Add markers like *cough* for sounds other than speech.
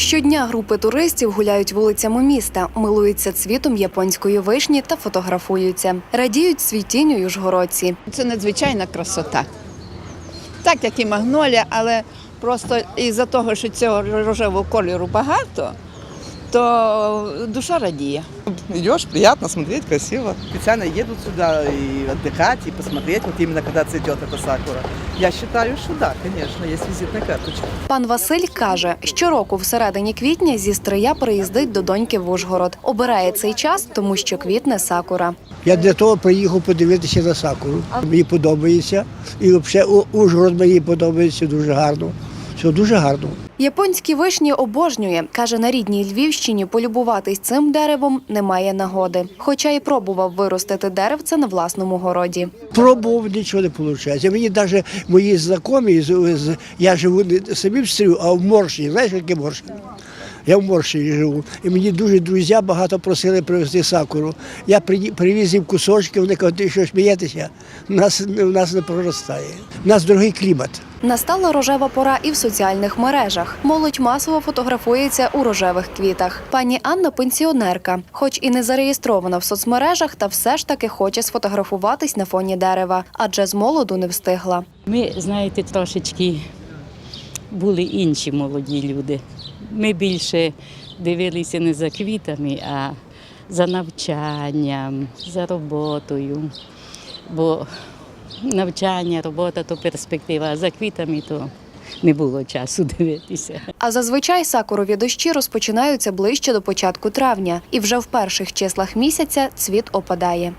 Щодня групи туристів гуляють вулицями міста, милуються цвітом японської вишні та фотографуються. Радіють світінню южгородці. Це надзвичайна красота. Так як і магнолія, але просто із-за того, що цього рожевого кольору багато, то душа радіє. Идешь, приятно смотреть, красиво. Специально едут сюда и отдыхать, и посмотреть, вот именно когда цветет эта сакура. Я считаю, что да, конечно, есть визитная карточка. Пан Василь каже, щороку в середині квітня зі Стрия приїздить до доньки в Ужгород. Обирає цей час, тому що квітне сакура. Я для того приїхав подивитися на сакуру. Мені подобається. І взагалі Ужгород мені подобається дуже гарно. Все дуже гарно. Японські вишні обожнює. каже, на рідній Львівщині полюбуватись цим деревом немає нагоди. Хоча й пробував виростити деревце на власному городі. Пробував, нічого не виходить. Мені навіть мої знайомі, я живу не самі в Стрію, а в морші. Знаєш, яке Моршин? Я в Моршині живу. І мені дуже друзі багато просили привезти сакуру. Я привіз їм кусочки, вони кажуть, ти що смієтеся? У нас, у нас не проростає. У нас дорогий клімат. Настала рожева пора і в соціальних мережах. Молодь масово фотографується у рожевих квітах. Пані Анна пенсіонерка, хоч і не зареєстрована в соцмережах, та все ж таки хоче сфотографуватись на фоні дерева, адже з молоду не встигла. Ми, знаєте, трошечки були інші молоді люди. Ми більше дивилися не за квітами, а за навчанням, за роботою. Бо навчання, робота то перспектива, а за квітами то не було часу *laughs* дивитися. А зазвичай сакурові дощі розпочинаються ближче до початку травня, і вже в перших числах місяця цвіт опадає.